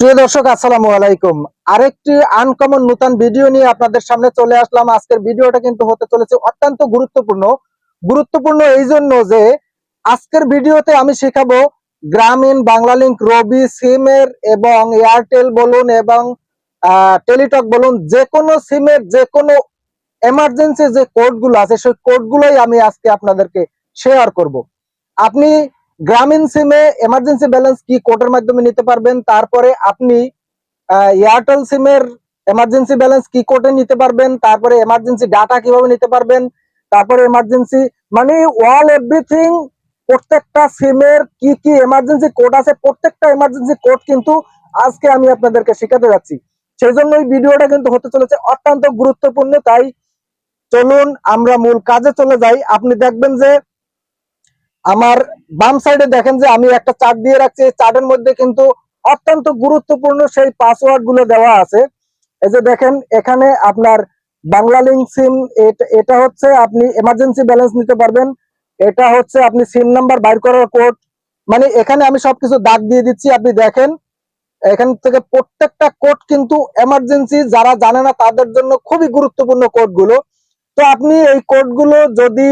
প্রিয় দর্শক, আসসালামু আলাইকুম। আরেকটি আনকমন নতুন ভিডিও নিয়ে আপনাদের সামনে চলে আসলাম। আজকের ভিডিওটা কিন্তু হতে চলেছে অত্যন্ত গুরুত্বপূর্ণ। গুরুত্বপূর্ণ এই জন্য যে, আজকের ভিডিওতে আমি শেখাবো গ্রামীণ বাংলালিংক, রবি, সিমের এবং এয়ারটেল বলুন এবং টেলিটক বলুন যে কোনো সিমের যে কোনো এমার্জেন্সি যে কোডগুলো আছে, সেই কোডগুলোই আমি আজকে আপনাদেরকে শেয়ার করব। আপনি গ্রামীণ সিমে এমার্জেন্সি ব্যালেন্স কি কোডের মাধ্যমে নিতে পারবেন। তারপরে আপনি এয়ারটেল সিমের এমার্জেন্সি ব্যালেন্স কি কোডে নিতে পারবেন। তারপরে এমার্জেন্সি ডাটা কীভাবে নিতে পারবেন? তারপরে এমার্জেন্সি মানে অল এভরিথিং প্রত্যেকটা সিমের কি কি এমার্জেন্সি কোড আছে, প্রত্যেকটা এমার্জেন্সি কোড কিন্তু আজকে আমি আপনাদেরকে শেখাতে যাচ্ছি। সেই জন্য এই ভিডিওটা কিন্তু হতে চলেছে অত্যন্ত গুরুত্বপূর্ণ। তাই চলুন আমরা মূল কাজে চলে যাই। আপনি দেখবেন যে আমার বাম সাইডে দেখেন যে আমি একটা চার্ট দিয়ে রাখছি। এই চার্টের মধ্যে কিন্তু অত্যন্ত গুরুত্বপূর্ণ সেই পাসওয়ার্ডগুলো দেওয়া আছে। এই যে দেখেন, এখানে আপনার বাংলা লিঙ্ক সিম এটা হচ্ছে আপনি এমার্জেন্সি ব্যালেন্স নিতে পারবেন। এটা হচ্ছে আপনি সিম নাম্বার বাইর করার কোড মানে এখানে আমি সবকিছু দাগ দিয়ে দিচ্ছি। আপনি দেখেন, এখান থেকে প্রত্যেকটা কোড কিন্তু এমার্জেন্সি যারা জানে না তাদের জন্য খুবই গুরুত্বপূর্ণ কোডগুলো তো আপনি এই কোডগুলো যদি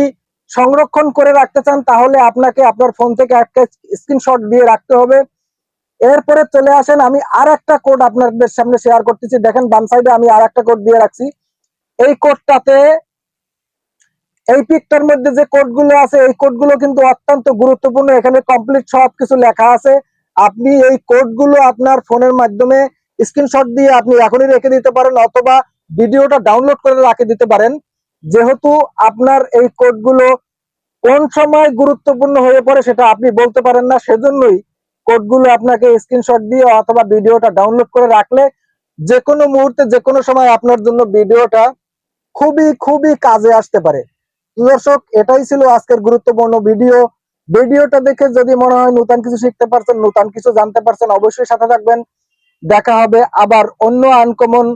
সংরক্ষণ করে রাখতে চান, তাহলে আপনাকে আপনার ফোন থেকে একটা স্ক্রিনশট দিয়ে রাখতে হবে। এরপরে চলে আসেন, আমি আর একটা কোড আপনাদের সামনে শেয়ার করতেছি। দেখেন, বাম সাইডে আমি আর একটা কোড দিয়ে রাখছি। এই কোডটাতে এই পিকটার মধ্যে যে কোডগুলো আছে, এই কোডগুলো কিন্তু অত্যন্ত গুরুত্বপূর্ণ। এখানে কমপ্লিট সবকিছু লেখা আছে। আপনি এই কোডগুলো আপনার ফোনের মাধ্যমে স্ক্রিনশট দিয়ে আপনি এখনই রেখে দিতে পারেন, অথবা ভিডিওটা ডাউনলোড করে রাখে দিতে পারেন। যেহেতু আপনার এই কোডগুলো কোন সময় গুরুত্বপূর্ণ হয়ে পড়ে সেটা আপনি বলতে পারেন না, সেজন্যই কোডগুলো আপনাকে স্ক্রিনশট দিয়ে অথবা ভিডিওটা ডাউনলোড করে রাখলে যে কোনো মুহূর্তে যে কোনো সময় আপনার জন্য ভিডিওটা খুবই খুবই কাজে আসতে পারে। দর্শক, এটাই ছিল আজকের গুরুত্বপূর্ণ ভিডিও। ভিডিওটা দেখে যদি মনে হয় নতুন কিছু শিখতে পারছেন, নতুন কিছু জানতে পারছেন, অবশ্যই সাথে থাকবেন। দেখা হবে আবার অন্য আনকমন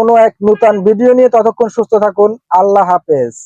কোনো এক নূতন ভিডিও নিয়ে ততক্ষণ সুস্থ থাকুন। আল্লাহ হাফেজ।